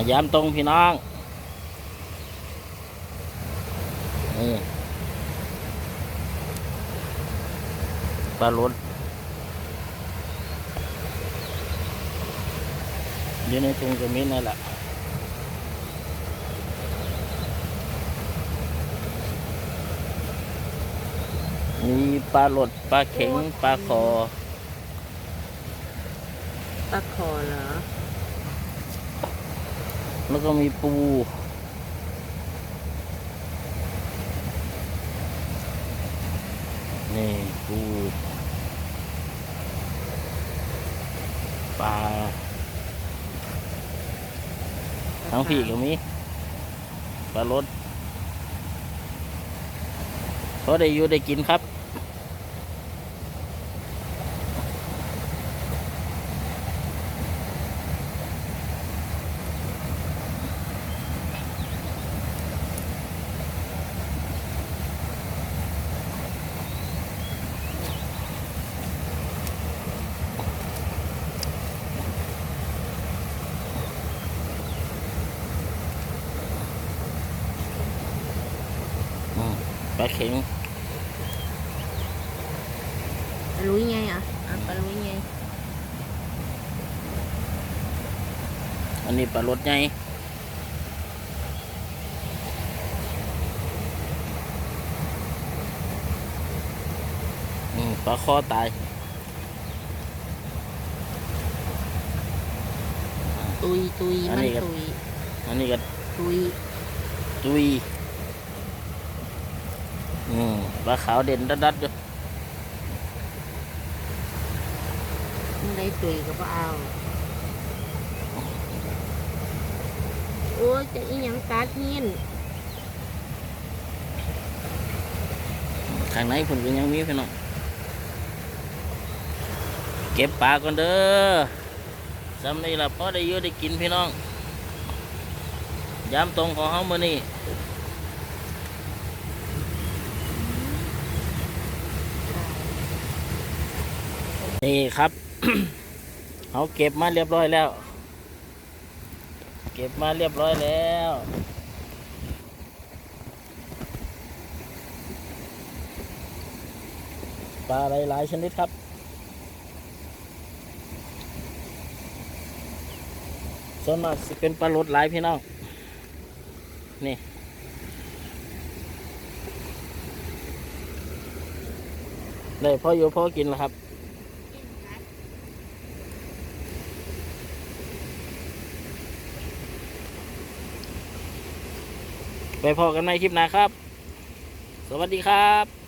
าย้ำตรงพี่น้องนี่ปลาลดอยู่ในถุงกระมิ้นนั่นแหละมีปลาหลดปลาเข็งปลาคอ ปลาคอเหรอ แล้วก็มีปู นี่ปูปลาทั้งผีก็มีปลารสเพราได้อยู่ได้กินครับ ปลาเข็งปลาลุยไงอะอะปลาลุยไงอันนี้ปลารสไงอืมปลาคอตายตุยตุยอันมันนี้ก็ตุยอันนี้ก็ตุยตุย อืมปลาขาวเด่นดัดๆอยู่มันได้ตุยก็บ่เอาโอ้ยจะอีหยังกัดหินข้างในผมก็ยังมีพี่น้องเก็บปลาก่อนเด้อจำนี่ละพอได้เยอะได้กินพี่น้องย้ำตรงของเขามื่อนี้ นี่ครับเขาเก็บมาเรียบร้อยแล้ว เก็บมาเรียบร้อยแล้วปลาหลายๆชนิดครับส่วนมากเป็นปลาลดหลายพี่น้อง นี่ได้พออยู่พอกินแล้วครับ ไปพอกันในคลิปหน้าครับ สวัสดีครับ